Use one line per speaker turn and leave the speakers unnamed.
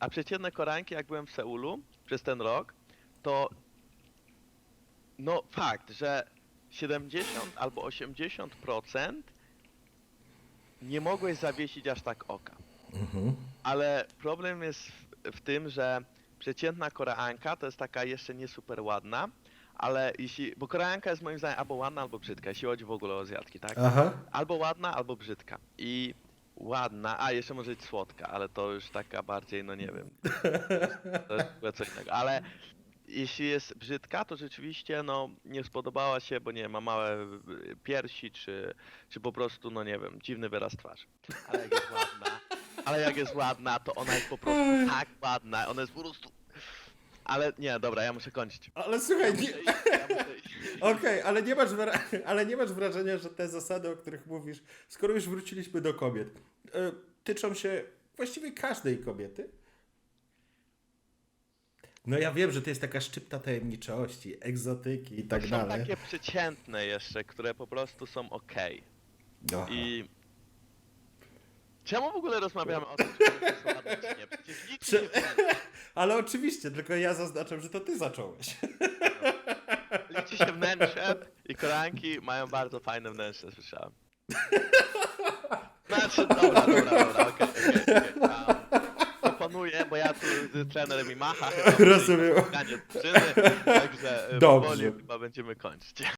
A przeciętne koranki, jak byłem w Seulu przez ten rok, to no fakt, że 70 albo 80% nie mogłeś zawiesić aż tak oka.
Mhm.
Ale problem jest w, w tym, że przeciętna koreanka to jest taka jeszcze nie super ładna, ale jeśli, bo koreanka jest moim zdaniem albo ładna, albo brzydka, jeśli chodzi w ogóle o azjatki, tak?
Aha.
Albo ładna, albo brzydka. I ładna, a jeszcze może być słodka, ale to już taka bardziej, no nie wiem. To jest w ogóle co innego. Ale jeśli jest brzydka, to rzeczywiście no nie spodobała się, bo nie wiem, ma małe piersi, czy, czy po prostu, no nie wiem, dziwny wyraz twarzy. Ale jak jest ładna, ale jak jest ładna, to ona jest po prostu tak ładna, ona jest po prostu... Ale nie, dobra, ja muszę kończyć.
Ale słuchaj, nie...
Muszę iść, ja muszę iść.
Okej, ale, nie masz wra- ale nie masz wrażenia, że te zasady, o których mówisz, skoro już wróciliśmy do kobiet, e, tyczą się właściwie każdej kobiety? No ja wiem, że to jest taka szczypta tajemniczości, egzotyki i tak
są
dalej.
takie przeciętne jeszcze, które po prostu są okej.
Aha.
I czemu w ogóle rozmawiamy o tym, czy to jest ładne, czy nie? Przecież nikt
Prze-
nie wie.
Ale oczywiście, tylko ja zaznaczam, że to ty zacząłeś.
Liczy się wnętrze i koranki mają bardzo fajne wnętrze, słyszałem. Znaczy, dobra, dobra, dobra, okej, okej, okej. Um, Proponuję, bo ja tu z trener mi macha, chyba
Rozumiem.
spotkanie drużyny, także
Dobrze.
powoli chyba będziemy kończyć.